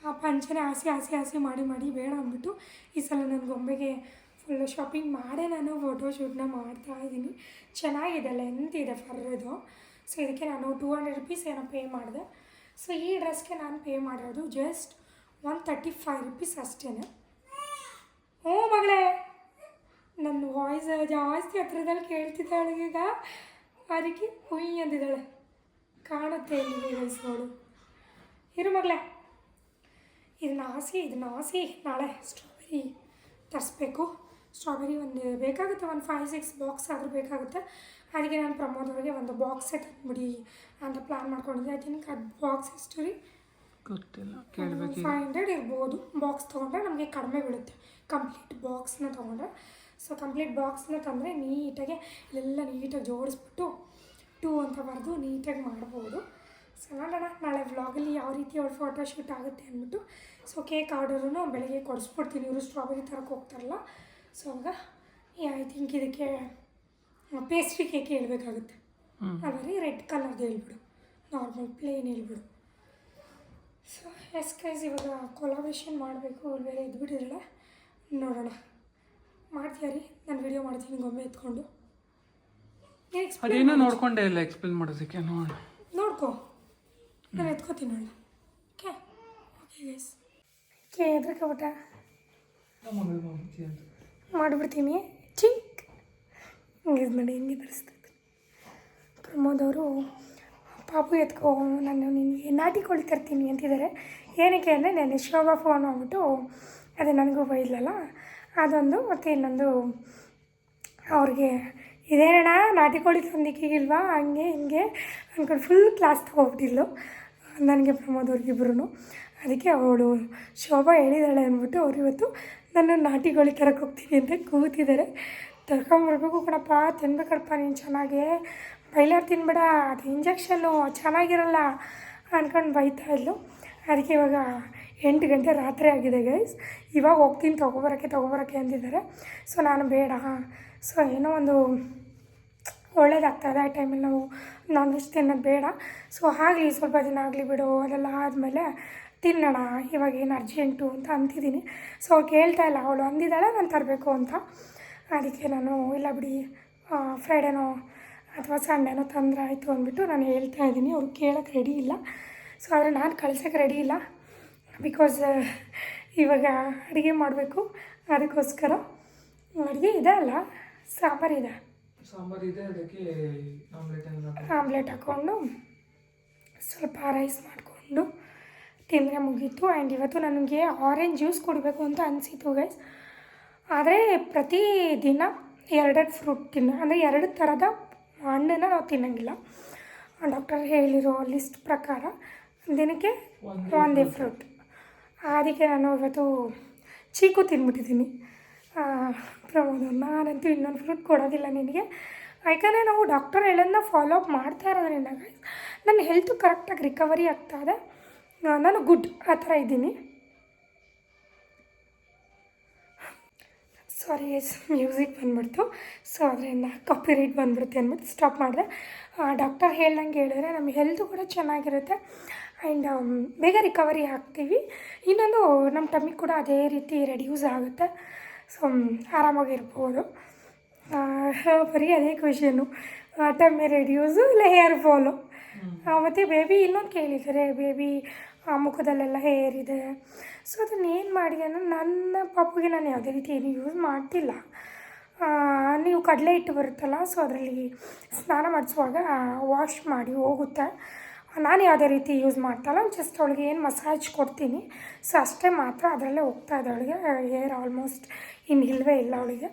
ಆ ಪಂಚೆನೇ ಆಸೆ ಆಸೆ ಆಸೆ ಮಾಡಿ ಮಾಡಿ ಬೇಡ ಅಂದ್ಬಿಟ್ಟು ಈ ಸಲ ನನ್ನ ಗೊಂಬೆಗೆ ಫುಲ್ಲು ಶಾಪಿಂಗ್ ಮಾಡೇ ನಾನು ಫೋಟೋಶೂಟ್ನ ಮಾಡ್ತಾ ಇದ್ದೀನಿ. ಚೆನ್ನಾಗಿದೆ ಲೆಂತ್ ಇದೆ ಫರ್ರದು ಸೊ ಇದಕ್ಕೆ ನಾನು ಟೂ ಹಂಡ್ರೆಡ್ ರುಪೀಸ್ ಏನೋ ಪೇ ಮಾಡಿದೆ. ಸೊ ಈ ಡ್ರೆಸ್ಗೆ ನಾನು ಪೇ ಮಾಡಿರೋದು just one thirty five rupees ಅಷ್ಟೇ ಓ ಮಗಳೇ. ನನ್ನ ವಾಯ್ಸ್ ಜಾಸ್ತಿ ಹತ್ರದಲ್ಲಿ ಕೇಳ್ತಿದ್ದಾಳೆ ಈಗ. ಅದಕ್ಕೆ ಹುಯ್ ಅಂದಿದ್ದಾಳೆ. ಕಾಣುತ್ತೆ ಇಲ್ಲಿ ವಯಸ್ಸೋಳು ಇರು ಮಗಳೇ. ಇದನ್ನ ಆಸಿ ಇದನ್ನ ಆಸಿ ನಾಳೆ ಸ್ಟ್ರಾಬೆರಿ ತರಿಸ್ಬೇಕು. ಸ್ಟ್ರಾಬೆರಿ ಒಂದು ಬೇಕಾಗುತ್ತೆ ಒಂದು ಫೈವ್ ಸಿಕ್ಸ್ ಬಾಕ್ಸ್ ಆದರೂ ಬೇಕಾಗುತ್ತೆ. ಅದಕ್ಕೆ ನಾನು ಪ್ರಮೋದವ್ರಿಗೆ ಒಂದು ಬಾಕ್ಸೇ ತಂದುಬಿಡಿ ಅಂತ ಪ್ಲ್ಯಾನ್ ಮಾಡ್ಕೊಂಡಿದ್ದೆ. ಐ ಥಿಂಕ್ ಅದು ಬಾಕ್ಸ್ ಎಷ್ಟು ರೀ? ಗೊತ್ತಿಲ್ಲ ಕೇಳಬೇಕು ಫೈವ್ ಹಂಡ್ರೆಡ್ ಇರ್ಬೋದು. ಬಾಕ್ಸ್ ತೊಗೊಂಡ್ರೆ ನಮಗೆ ಕಡಿಮೆ ಬೀಳುತ್ತೆ. ಕಂಪ್ಲೀಟ್ ಬಾಕ್ಸ್ನ ತೊಗೊಂಡ್ರೆ. ಸೊ ಕಂಪ್ಲೀಟ್ ಬಾಕ್ಸ್ನ ತಂದರೆ ನೀಟಾಗಿ ಇಲ್ಲೆಲ್ಲ ನೀಟಾಗಿ ಜೋಡಿಸ್ಬಿಟ್ಟು ಟೂ ಅಂತ ಬರೆದು ನೀಟಾಗಿ ಮಾಡ್ಬೋದು. ಸೊ ನೋಡೋಣ ನಾಳೆ ವ್ಲಾಗಲ್ಲಿ ಯಾವ ರೀತಿ ಅವ್ರ ಫೋಟೋಶೂಟ್ ಆಗುತ್ತೆ ಅಂದ್ಬಿಟ್ಟು. ಸೊ ಕೇಕ್ ಆರ್ಡರೂ ಬೆಳಗ್ಗೆ ಕೊಡಿಸ್ಬಿಡ್ತೀನಿ. ಇವರು ಸ್ಟ್ರಾಬೆರಿ ತರಕ್ಕೆ ಹೋಗ್ತಾರಲ್ಲ. ಸೊ ಆವಾಗ ಐ ಥಿಂಕ್ ಇದಕ್ಕೆ ಪೇಸ್ಟ್ರಿ ಕೇಕ್ ಹೇಳ್ಬೇಕಾಗುತ್ತೆ. ಅದೇ ರೆಡ್ ಕಲರ್ದು ಹೇಳ್ಬಿಡು. ನಾರ್ಮಲ್ ಪ್ಲೇನ್ ಹೇಳ್ಬಿಡು. ಸೊ ಎಸ್ ಕೈಸ್ ಇವಾಗ ಕೊಲಾಬ್ರೇಷನ್ ಮಾಡಬೇಕು ಬೇರೆ ಇದ್ಬಿಟ್ಟಿರಲ್ಲ ನೋಡೋಣ. ಮಾಡ್ತೀಯ ರೀ? ನಾನು ವಿಡಿಯೋ ಮಾಡ್ತೀನಿ ಗೊಮ್ಮೆ ಎತ್ಕೊಂಡು. ಅದೇನೋ. ನೋಡ್ಕೊಂಡೆ ಇಲ್ಲ ಎಕ್ಸ್ಪ್ಲೇನ್ ಮಾಡೋದಕ್ಕೆ ನೋಡೋಣ. ನೋಡ್ಕೊ. ನಾನು ಎತ್ಕೋತೀನಿ ಅಣ್ಣ ಓಕೆ ಓಕೆ ಗೈಸ್ ಓಕೆ ಎದ್ರಕಬಿಟ್ಟ ಮಾಡಿಬಿಡ್ತೀನಿ. ಚಿಂಕ್. ಹಿಂಗೆ ನೋಡಿ, ಹಿಂಗೆ ಧರಿಸ್ತೈತೆ ಪ್ರಮೋದ್ ಅವರು, ಪಾಪು ಎತ್ಕೋ, ನಾನು ನಿನಗೆ ನಾಟಿ ಕೋಳಿ ತರ್ತೀನಿ ಅಂತಿದ್ದಾರೆ. ಏನಕ್ಕೆ ಅಂದರೆ ನೆನ್ನೆ ಶೋಭಾ ಫೋನ್ ಆಗ್ಬಿಟ್ಟು, ಅದೇ ನನಗೂ ಬೈಲಲ್ಲ ಅದೊಂದು ಮತ್ತು ಇನ್ನೊಂದು, ಅವ್ರಿಗೆ, ಇದೇನಣ್ಣ, ನಾಟಿ ಕೋಳಿ ತಂದಿಕ್ಕಿಗಿಲ್ವಾ ಹಂಗೆ, ಹಿಂಗೆ ಅಂದ್ಕೊಂಡು ಫುಲ್ ಕ್ಲಾಸ್ ತೊಗೊಬಿಟ್ಟಿದ್ಲು. ನನಗೆ ಪ್ರಮೋದ್ ಅವ್ರಿಗಿಬ್ರು ಅದಕ್ಕೆ ಅವಳು ಶೋಭಾ ಹೇಳಿದಾಳೆ ಅಂದ್ಬಿಟ್ಟು ಅವ್ರು ಇವತ್ತು ನಾನು ನಾಟಿ ಕೋಳಿ ತರಕ್ಕೆ ಹೋಗ್ತೀನಿ ಅಂತ ಕೂತಿದ್ದಾರೆ. ತರ್ಕೊಂಬರ್ಬೇಕು ಕಣಪ್ಪ, ತಿನ್ಬೇಕಪ್ಪ ನೀನು ಚೆನ್ನಾಗೇ. ಬೈಲಾರ್ ತಿನ್ಬೇಡ, ಅದು ಇಂಜೆಕ್ಷನ್ನು ಚೆನ್ನಾಗಿರಲ್ಲ ಅಂದ್ಕೊಂಡು ಬೈತಾ ಇದ್ಲು. ಅದಕ್ಕೆ ಇವಾಗ ಎಂಟು ಗಂಟೆ ರಾತ್ರಿ ಆಗಿದೆ ಗೈಸ್ ಇವಾಗ ಹೋಗ್ತೀನಿ, ತೊಗೊಬರೋಕ್ಕೆ ತೊಗೊಬರೋಕ್ಕೆ ಅಂದಿದ್ದಾರೆ. ಸೊ ನಾನು ಬೇಡ. ಸೊ ಏನೋ ಒಂದು ಒಳ್ಳೇದಾಗ್ತದೆ ಆ ಟೈಮಲ್ಲಿ ನಾವು ನಾನ್ ವೆಜ್ ತಿನ್ನೋದು ಬೇಡ. ಸೊ ಆಗಲಿ, ಸ್ವಲ್ಪ ದಿನ ಆಗಲಿ ಬಿಡು, ಅದೆಲ್ಲ ಆದಮೇಲೆ ತಿನ್ನೋಣ ಇವಾಗ ಏನು ಅರ್ಜೆಂಟು ಅಂತ ಅಂತಿದ್ದೀನಿ. ಸೊ ಅವ್ರು ಕೇಳ್ತಾ ಇಲ್ಲ ಅವಳು. ಅಂದಿದ್ದಾಳೆ ನಾನು ತರಬೇಕು ಅಂತ. ಅದಕ್ಕೆ ನಾನು ಇಲ್ಲ ಬಿಡಿ ಫ್ರೈಡೇನೋ ಅಥವಾ ಸಂಡೇನೋ ತಂದ್ರೆ ಆಯಿತು ಅಂದ್ಬಿಟ್ಟು ನಾನು ಹೇಳ್ತಾ ಇದ್ದೀನಿ. ಅವ್ರು ಕೇಳೋಕ್ಕೆ ರೆಡಿ ಇಲ್ಲ. ಸೊ ಆದರೆ ನಾನು ಕಳ್ಸೋಕ್ಕೆ ರೆಡಿ ಇಲ್ಲ. ಬಿಕಾಸ್ ಇವಾಗ ಅಡುಗೆ ಮಾಡಬೇಕು. ಅದಕ್ಕೋಸ್ಕರ ಅಡುಗೆ ಇದೆ ಅಲ್ಲ? ಸಾಂಬಾರಿದೆ ಸಾಂಬಾರ್ ಇದೆ ಅದಕ್ಕೆ ಆಮ್ಲೆಟ್ ಹಾಕ್ಕೊಂಡು ಸ್ವಲ್ಪ ರೈಸ್ ಮಾಡಿಕೊಂಡು ತಿಂದರೆ ಮುಗೀತು ಆ್ಯಂಡ್ ಇವತ್ತು ನನಗೆ ಆರೆಂಜ್ ಜ್ಯೂಸ್ ಕುಡಬೇಕು ಅಂತ ಅನಿಸಿತು ಗೈಸ್ ಆದರೆ ಪ್ರತಿ ದಿನ ಎರಡೆರಡು ಫ್ರೂಟ್ ತಿನ್ನ ಅಂದರೆ ಎರಡು ಥರದ ಹಣ್ಣನ್ನು ನಾವು ತಿನ್ನೋಂಗಿಲ್ಲ. ಡಾಕ್ಟರ್ ಹೇಳಿರೋ ಲಿಸ್ಟ್ ಪ್ರಕಾರ ದಿನಕ್ಕೆ ಒಂದೇ ಫ್ರೂಟ್ ಅದಕ್ಕೆ ನಾನು ಇವತ್ತು ಚೀಕು ತಿಂದ್ಬಿಟ್ಟಿದ್ದೀನಿ ಪ್ರಮೋದ್ ನಾನಂತೂ ಇನ್ನೊಂದು ಫ್ರೂಟ್ ಕೊಡೋದಿಲ್ಲ ನಿನಗೆ. ಯಾಕಂದರೆ ನಾವು ಡಾಕ್ಟರ್ ಹೇಳೋದನ್ನ ಫಾಲೋ ಅಪ್ ಮಾಡ್ತಾ ಇರೋದ್ರಿಂದ ಗೈಸ್ ನನ್ನ ಹೆಲ್ತ್ ಕರೆಕ್ಟಾಗಿ ರಿಕವರಿ ಆಗ್ತಾ ಇದೆ. ನಾನು ಗುಡ್ ಆ ಥರ ಇದ್ದೀನಿ. ಸಾರಿ ಎಸ್ ಮ್ಯೂಸಿಕ್ ಬಂದ್ಬಿಡ್ತು. ಸೊ ಅದರಿಂದ ಕಾಪಿ ರೇಟ್ ಬಂದ್ಬಿಡುತ್ತೆ ಅಂದ್ಬಿಟ್ಟು ಸ್ಟಾಪ್ ಮಾಡಿದೆ. ಡಾಕ್ಟರ್ ಹೇಳ್ದಂಗೆ ಹೇಳಿದ್ರೆ ನಮ್ಮ ಹೆಲ್ತ್ ಕೂಡ ಚೆನ್ನಾಗಿರುತ್ತೆ. ಆ್ಯಂಡ್ ಬೇಗ ರಿಕವರಿ ಆಗ್ತೀವಿ ಇನ್ನೊಂದು ನಮ್ಮ ಟಮಿಗೆ ಕೂಡ ಅದೇ ರೀತಿ ರೆಡ್ಯೂಸ್ ಆಗುತ್ತೆ. ಸೊ ಆರಾಮಾಗಿರ್ಬೋದು. ಆ, ಬರೀ ಅದೇ ಕ್ವೆಶನು ಟಮ್ಮಿ ರೆಡ್ಯೂಸು ಇಲ್ಲ ಹೇರ್ ಫಾಲು ಮತ್ತು ಬೇಬಿ ಇನ್ನೊಂದು ಕೇಳಿದ್ದಾರೆ. ಬೇಬಿ ಮುಖದಲ್ಲೆಲ್ಲ ಹೇರ್ ಇದೆ. ಸೊ ಅದನ್ನು ಏನು ಮಾಡಿ ಅಂದರೆ ನನ್ನ ಪಾಪುಗೆ ನಾನು ಯಾವುದೇ ರೀತಿ ಏನು ಯೂಸ್ ಮಾಡ್ತಿಲ್ಲ. ಆ, ನೀವು ಕಡಲೆ ಹಿಟ್ಟು ಬರುತ್ತಲ್ಲ ಸೊ ಅದರಲ್ಲಿ ಸ್ನಾನ ಮಾಡಿಸುವಾಗ ವಾಶ್ ಮಾಡಿ ಹೋಗುತ್ತೆ. ನಾನು ಯಾವುದೇ ರೀತಿ ಯೂಸ್ ಮಾಡ್ತಾಯಿಲ್ಲ ಜಸ್ಟ್ ಅವಳಿಗೆ ಏನು ಮಸಾಜ್ ಕೊಡ್ತೀನಿ. ಸೊ ಅಷ್ಟೇ ಮಾತ್ರ ಅದರಲ್ಲೇ ಹೋಗ್ತಾ ಇದೆ ಅವಳಿಗೆ ಹೇರ್ ಆಲ್ಮೋಸ್ಟ್ ಇನ್ನು ಇಲ್ಲವೇ ಇಲ್ಲ ಅವಳಿಗೆ.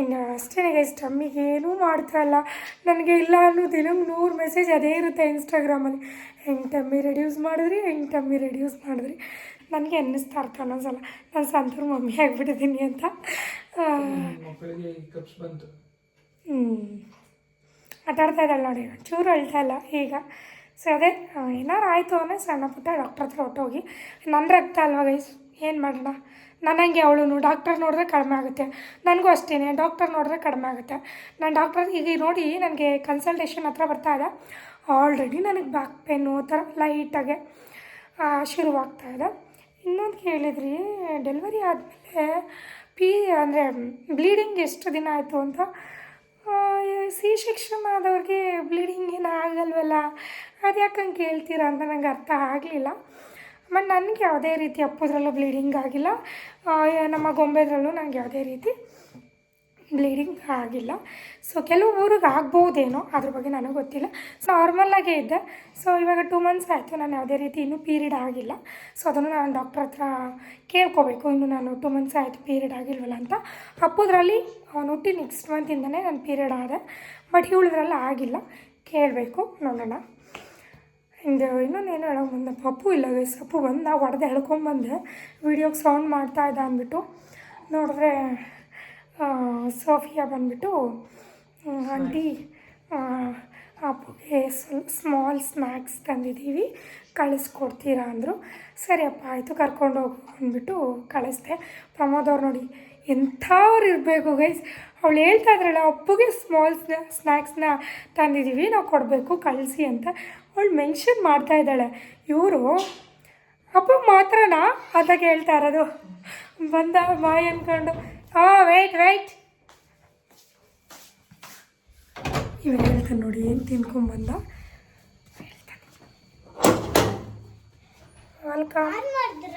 ಇನ್ನು ಅಷ್ಟೇ ಗೈಸ್ ಟಮ್ಮಿಗೆ ಏನೂ ಮಾಡ್ತಾ ಇಲ್ಲ. ನನಗೆ ಇಲ್ಲ ಅನ್ನೋ ದಿನಕ್ಕೆ ನೂರು ಮೆಸೇಜ್ ಅದೇ ಇರುತ್ತೆ ಇನ್ಸ್ಟಾಗ್ರಾಮಲ್ಲಿ ಹೆಂಗೆ ಟಮ್ಮಿ ರೆಡ್ಯೂಸ್ ಮಾಡಿದ್ರಿ ಹೆಂಗೆ ಟಮ್ಮಿ ರೆಡ್ಯೂಸ್ ಮಾಡಿದ್ರಿ? ನನಗೆ ಅನ್ನಿಸ್ತಾ ಇರ್ತಾ ಒಂದೊಂದ್ಸಲ ನಾನು ಸಂತೂರ್ ಮಮ್ಮಿ ಆಗಿಬಿಟ್ಟಿದ್ದೀನಿ ಅಂತ. ಹ್ಞೂ ಆಟಾಡ್ತಾ ಇದ್ದಾಳೆ ನೋಡಿ ಚೂರು ಅಳ್ತಾ ಇಲ್ಲ ಈಗ. ಸೊ ಅದೇ ಏನಾರು ಆಯಿತು ಅಂದರೆ ಸಣ್ಣ ಪುಟ್ಟ ಡಾಕ್ಟ್ರ್ ಹತ್ರ ಹೊಟ್ಟೋಗಿ ನನ್ನ ರಕ್ತ ಅಲ್ವಾ ಗೈಸ್ ಏನು ಮಾಡೋಣ ನನಗೆ ಅವಳು ಡಾಕ್ಟರ್ ನೋಡಿದ್ರೆ ಕಡಿಮೆ ಆಗುತ್ತೆ. ನನಗೂ ಅಷ್ಟೇ ಡಾಕ್ಟರ್ ನೋಡಿದ್ರೆ ಕಡಿಮೆ ಆಗುತ್ತೆ. ನಾನು ಡಾಕ್ಟರ್ ಈಗ ನೋಡಿ ನನಗೆ ಕನ್ಸಲ್ಟೇಷನ್ ಹತ್ರ ಬರ್ತಾ ಇದೆ. ಆಲ್ರೆಡಿ ನನಗೆ ಬ್ಯಾಕ್ ಪೇನು ಥರ ಲೈಟಾಗೆ ಶುರುವಾಗ್ತಾ ಇದೆ. ಇನ್ನೊಂದು ಕೇಳಿದ್ರಿ ಡೆಲಿವರಿ ಆದಮೇಲೆ ಪಿ ಅಂದರೆ ಬ್ಲೀಡಿಂಗ್ ಎಷ್ಟು ದಿನ ಆಯಿತು ಅಂತ? ಸಿ ಸೆಕ್ಷನ್ ಆದವ್ರಿಗೆ ಬ್ಲೀಡಿಂಗ್ ಏನು ಆಗಲ್ವಲ್ಲ? ಅದು ಯಾಕಂಗೆ ಕೇಳ್ತೀರಾ ಅಂತ ನಂಗೆ ಅರ್ಥ ಆಗಲಿಲ್ಲ. ಮತ್ತು ನನಗೆ ಯಾವುದೇ ರೀತಿ ಅಪ್ಪದ್ರಲ್ಲೂ ಬ್ಲೀಡಿಂಗ್ ಆಗಿಲ್ಲ. ನಮ್ಮ ಗೊಂಬೆದ್ರಲ್ಲೂ ನನಗೆ ಯಾವುದೇ ರೀತಿ ಬ್ಲೀಡಿಂಗ್ ಆಗಿಲ್ಲ. ಸೊ ಕೆಲವು ಊರಿಗೆ ಆಗ್ಬೋದೇನೋ ಅದ್ರ ಬಗ್ಗೆ ನನಗೆ ಗೊತ್ತಿಲ್ಲ. ಸೊ ನಾರ್ಮಲಾಗೇ ಇದ್ದೆ. ಸೊ ಇವಾಗ ಟೂ ಮಂತ್ಸ್ ಆಯಿತು. ನಾನು ಯಾವುದೇ ರೀತಿ ಇನ್ನೂ ಪೀರಿಯಡ್ ಆಗಿಲ್ಲ. ಸೊ ಅದನ್ನು ನಾನು ಡಾಕ್ಟ್ರ್ ಹತ್ರ ಕೇಳ್ಕೋಬೇಕು. ಇನ್ನು ನಾನು ಟೂ ಮಂತ್ಸ್ ಆಯಿತು ಪೀರಿಯಡ್ ಆಗಿಲ್ವಲ್ಲ ಅಂತ. ಅಪ್ಪದ್ರಲ್ಲಿ ಅವನು ಹುಟ್ಟಿ ನೆಕ್ಸ್ಟ್ ಮಂತಿಂದನೇ ನನ್ನ ಪೀರಿಯಡ್ ಆದ. ಬಟ್ ಇವಳದ್ರಲ್ಲ ಆಗಿಲ್ಲ. ಕೇಳಬೇಕು, ನೋಡೋಣ. ಹಿಂಗೆ ಇನ್ನೊಂದೇನು ಹೇಳೋಕೆ ಬಂದ ಪಪ್ಪು ಇಲ್ಲ ಗೈಸ್ ಬಂದು ನಾವು ಹೊಡೆದು ಎಳ್ಕೊಂಬಂದೆ ವೀಡಿಯೋಗೆ ಸೌಂಡ್ ಮಾಡ್ತಾ ಇದ್ದ ಅಂದ್ಬಿಟ್ಟು. ನೋಡಿದ್ರೆ ಸೋಫಿಯಾ ಬಂದ್ಬಿಟ್ಟು ಆಂಟಿ ಅಪ್ಪುಗೆ ಸ್ಮಾಲ್ ಸ್ನ್ಯಾಕ್ಸ್ ತಂದಿದ್ದೀವಿ. ಕಳಿಸ್ಕೊಡ್ತೀರಾ ಅಂದರು. ಸರಿಯಪ್ಪ ಆಯಿತು ಕರ್ಕೊಂಡು ಹೋಗು ಅಂದ್ಬಿಟ್ಟು ಕಳಿಸ್ದೆ. ಪ್ರಮೋದವ್ರು ನೋಡಿ ಎಂಥವ್ರು ಇರಬೇಕು ಗೈಸ್ ಅವಳು ಹೇಳ್ತಾ ಇದ್ರಲ್ಲ ಅಪ್ಪುಗೆ ಸ್ಮಾಲ್ ಸ್ನ್ಯಾಕ್ಸ್ನ ತಂದಿದ್ದೀವಿ ನಾವು ಕೊಡಬೇಕು ಕಳಿಸಿ ಅಂತ ಅವಳು ಮೆನ್ಷನ್ ಮಾಡ್ತಾ ಇದ್ದಾಳೆ. ಇವರು ಅಪ್ಪ ಮಾತ್ರನಾ? ಅಂತ ಕೇಳ್ತಾ ಇರೋದು. ಬಂದ ಬಾಯ್ ಅಂದ್ಕೊಂಡು ಆ ವೆಯ್ಟ್ ವೆಯ್ಟ್ ಇವಾಗ ಹೇಳ್ತಾನೆ ನೋಡಿ ಏನು ತಿನ್ಕೊಂಬಂದ?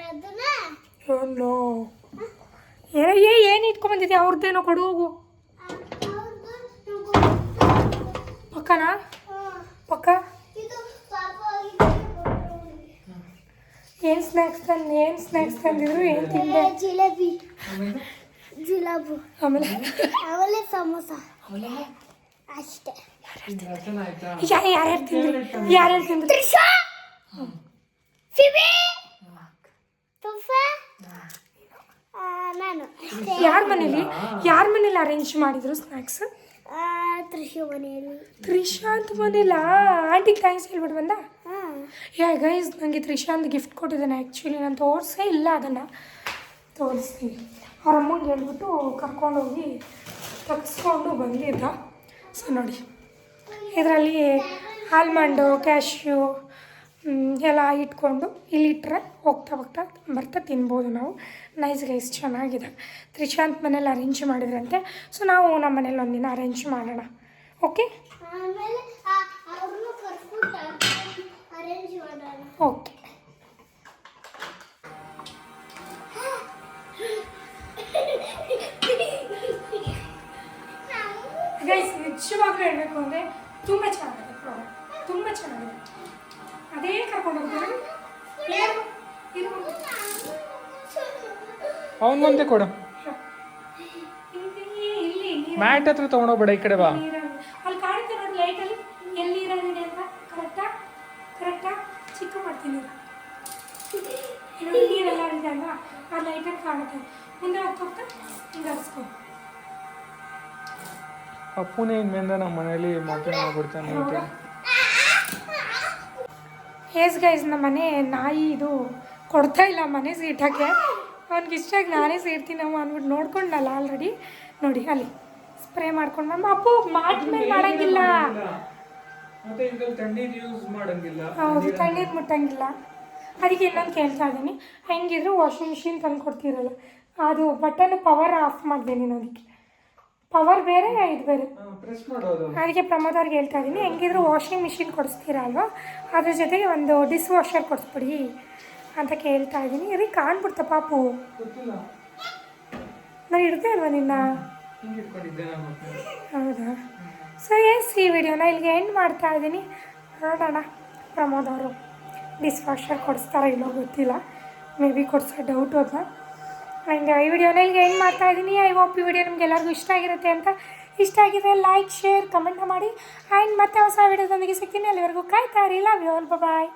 ಅದನ್ನ? ಓ ಏನೋ ಏ ಏನು ಇಟ್ಕೊಂಬಂದಿದ್ಯಾ ಅವ್ರದ್ದೇನೋ ಕೊಡು ಹೋಗು. ಪಕ್ಕನಾ? ಪಕ್ಕ? ಏನು ಸ್ನ್ಯಾಕ್ಸ್ ತಂದು ಏನು ಸ್ನ್ಯಾಕ್ಸ್ ತಂದಿದ್ರು ಏನು ತಿಂದೆ? ಜಿಲೇಬಿ. ಜಿಲಾಬು. ಆಮೇಲೆ? ಆಮೇಲೆ ಸಮೋಸ. ಅಷ್ಟೇ. ಯಾರ್ಯಾರು ತಿಂದ್ರು? ಯಾರ್ಯಾರು ತಿಂದ್ರಿ? ತ್ರಿಷಾ! ಫಿಬಿ! ತುಫಾ! ನಾನು. ಯಾರ ಮನೇಲಿ? ಯಾರ ಮನೇಲಿ ಅರೇಂಜ್ ಮಾಡಿದ್ರು ಸ್ನ್ಯಾಕ್ಸ್ ತ್ರಿಷು ಮನೆಯಲ್ಲಿ ತ್ರಿಶಾಂತ್ ಮನೇಲ? ಆಂಟಿ ಥ್ಯಾಂಕ್ಸ್ ಹೇಳ್ಬಿಟ್ಟು ಬಂದ? ಹಾಂ. ಯಾ ಗೈಸ್ ನನಗೆ ತ್ರಿಶಾಂತ್ ಗಿಫ್ಟ್ ಕೊಟ್ಟಿದ್ದಾನೆ. ಆ್ಯಕ್ಚುಲಿ ನಾನು ತೋರಿಸೇ ಇಲ್ಲ ಅದನ್ನು. ತೋರಿಸ್ತೀನಿ ಅವ್ರ ಅಮ್ಮಂಗೆ ಹೇಳ್ಬಿಟ್ಟು ಕರ್ಕೊಂಡೋಗಿ ತಗ್ಸ್ಕೊಂಡು ಬಂದಿದ್ದ. ಸೊ ನೋಡಿ ಇದರಲ್ಲಿ ಆಲ್ಮಂಡು ಕ್ಯಾಶ್ಯೂ ಎಲ್ಲ ಇಟ್ಕೊಂಡು ಇಲ್ಲಿಟ್ಟರೆ ಹೋಗ್ತಾ ಹೋಗ್ತಾ ಬರ್ತಾ ತಿನ್ಬೋದು ನಾವು. ನೈಸ್ ಗೈಸ್ ಚೆನ್ನಾಗಿದೆ. ತ್ರಿಶಾಂತ್ ಮನೇಲಿ ಅರೇಂಜ್ ಮಾಡಿದ್ರಂತೆ. ಸೊ ನಾವು ನಮ್ಮ ಮನೇಲಿ ಒಂದಿನ ಅರೇಂಜ್ ಮಾಡೋಣ. ಓಕೆ ಓಕೆ ಗೈಸ್ ನಿಜವಾಗ್ಲೂ ಹೇಳಬೇಕು ಅಂದರೆ ತುಂಬ ಮುಂದೆ ಕೊಡು. ಮ್ಯಾಟ್ ಹತ್ರ ತಗೊಂಡೋಗ್ಬೇಡ ಈ ಕಡೆ ಬಾ. ಅಲ್ಲಿ ಕಾಣುತ್ತೆ ನೋಡಿ ಲೈಟಲ್ಲಿ. ಎಲ್ಲಿ ನೀರಲ್ಲಿದೆ ಅಂತ? ಕರೆಕ್ಟಾ? ಕರೆಕ್ಟಾ? ಚಿಕ್ಕ ಮಾಡ್ತೀನಿ ನೀರೆಲ್ಲ ಇದೆ ಅಲ್ವಾ? ಆ ಲೈಟಲ್ಲಿ ಕಾಣುತ್ತೆ. ಮುಂದೆ ಹೋಗ್ತಾ ಹಿಂಗೆ ಹರಿಸ್ಕೊ. ಅಪ್ಪುನೇ ಇನ್ಮೇಲೆ ನಮ್ಮ ಮನೇಲಿ ಮೊಟ್ಟೆ ಮಾಡ್ಬಿಡ್ತಾನೆ ಹೇಸ್ ಗೈಸ್ ನಮ್ಮ ಮನೆ ನಾಯಿ ಇದು ಕೊಡ್ತಾ ಇಲ್ಲ ಮನೆ ಸೀಟಕ್ಕೆ ಅವ್ನಿಗೆ ಇಷ್ಟ ಆಗಿ ನಾನೇ ಸೇರ್ತೀನಮ್ಮ ಅಂದ್ಬಿಟ್ಟು ನೋಡ್ಕೊಂಡಲ್ಲ ಆಲ್ರೆಡಿ ನೋಡಿ ಅಲ್ಲಿ ಸ್ಪ್ರೇ ಮಾಡ್ಕೊಂಡು ಮ್ಯಾಮ್ ಅಪ್ಪು ಮ್ಯಾಟ್ ಮೇಲೆ ಮಾಡಂಗಿಲ್ಲ. ಹೌದು ತಣ್ಣೀರು ಮುಟ್ಟಂಗಿಲ್ಲ. ಅದಕ್ಕೆ ಇನ್ನೊಂದು ಕೇಳ್ತಾ ಇದ್ದೀನಿ. ಹೆಂಗಿದ್ರು ವಾಷಿಂಗ್ ಮಿಷಿನ್ ತಂದು ಕೊಡ್ತೀರಲ್ಲ. ಅದು ಬಟನ್ ಪವರ್ ಆಫ್ ಮಾಡಿದೆ ನೀನು ಅದಕ್ಕೆ. ಪವರ್ ಬೇರೆ ಇದು ಬೇರೆ. ಅದಕ್ಕೆ ಪ್ರಮೋದ್ ಅವ್ರಿಗೆ ಹೇಳ್ತಾ ಇದ್ದೀನಿ. ಹೆಂಗಿದ್ರು ವಾಷಿಂಗ್ ಮಿಷಿನ್ ಕೊಡಿಸ್ತೀರಾ ಅಲ್ವಾ ಅದ್ರ ಜೊತೆಗೆ ಒಂದು ಡಿಸ್ ವಾಷರ್ ಕೊಡಿಸ್ಬಿಡಿ. ಅಂತ ಕೇಳ್ತಾ ಇದ್ದೀನಿ. ರೀ ಕಾಣ್ಬಿಡ್ತ ಪಾಪು. ನಾನು ಇಡ್ತಾ ಅಲ್ವಾ ನಿನ್ನ? ಹೌದಾ? ಸೊ ಎಸ್ ಈ ವಿಡಿಯೋನ ಇಲ್ಲಿಗೆ ಎಂಡ್ ಮಾಡ್ತಾ ಇದ್ದೀನಿ. ನೋಡೋಣ. ಪ್ರಮೋದ್ ಅವರು ಡಿಸ್ ವಾಷರ್ ಕೊಡಿಸ್ತಾರೋ ಇಲ್ಲೋ ಗೊತ್ತಿಲ್ಲ. ಮೇ ಬಿ ಕೊಡಿಸೋ ಡೌಟ್ ಅದ ಆ್ಯಂಡ್ ಈ ವಿಡಿಯೋನ ಇಲ್ಲಿಗೆ ಎಂಡ್ ಮಾಡ್ತಾ ಇದ್ದೀನಿ. ಐ ಹೋಪ್ ಈ ವಿಡಿಯೋ ನಿಮ್ಗೆ ಎಲ್ಲರಿಗೂ ಇಷ್ಟ ಆಗಿರುತ್ತೆ ಅಂತ. ಇಷ್ಟ ಆಗಿದ್ರೆ ಲೈಕ್ ಶೇರ್ ಕಮೆಂಟ್ ಮಾಡಿ. ಆ್ಯಂಡ್ ಮತ್ತೆ ಹೊಸ ವಿಡಿಯೋದೊಂದಿಗೆ ಸಿಗ್ತೀನಿ. ಅಲ್ಲಿವರೆಗೂ ಕಾಯ್ತಾ ಇರಿ. Love you all bye